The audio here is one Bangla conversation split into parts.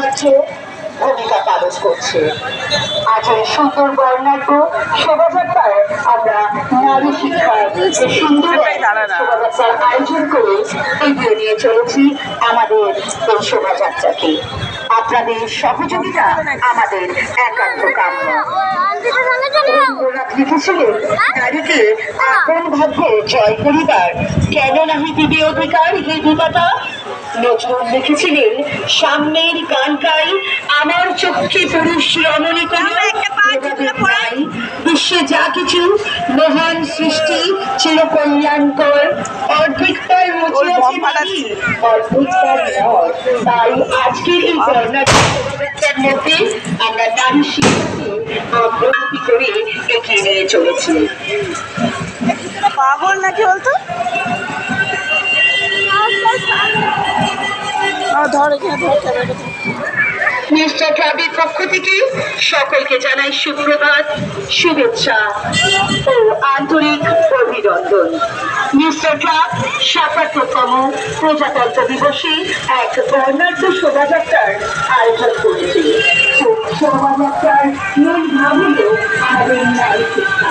অপরিহার্য ভূমিকা পালন করছে। আজ এই সুন্দর বর্ণাঢ্য শোভাযাত্রায় আমরা নারী শিক্ষার যে সুন্দর শোভাযাত্রার আয়োজন করে এগিয়ে নিয়ে চলেছি আমাদের এই শোভাযাত্রাকে। আপনাদের সহযোগিতা আমাদের একান্ত কাম্য। লিখেছিলেন নারীকে আপন ভাগ্য জয় করিবার কেন নাহি দিবে অধিকার হে বিধাতা নজরুল লিখেছিলেন সামনের গান গাই আমার চোখে পুরুষ রমণী করি নাই বিশ্বে যা কিছু মহান সৃষ্টি চির কল্যাণকর। অর্ধেকটার মুছিয়াছে নারী তাই আজকের এই মধ্যে আমরা নারী শিক্ষাকে অগ্রগতি করে এগিয়ে নিয়ে চলেছি পাগল নাকি বলতো? নিশ্চয় ক্লাবের পক্ষ থেকে সকলকে জানাই সুপ্রভাত শুভেচ্ছা ও আন্তরিক অভিনন্দন। মিস্টার ক্লাব সাতাত্তরতম প্রজাতন্ত্র দিবসে এক বর্ণাঢ্য শোভাযাত্রার আয়োজন করেছে। শোভাযাত্রার মূল ভাব হল আমাদের নারী শিক্ষা।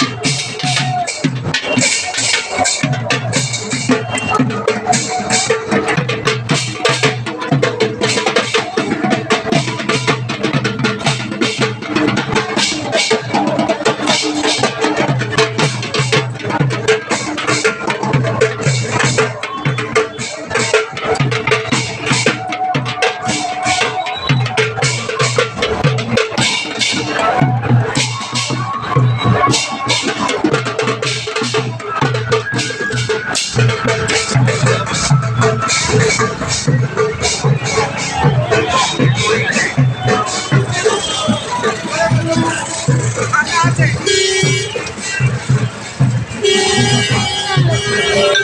Thank you. próxima.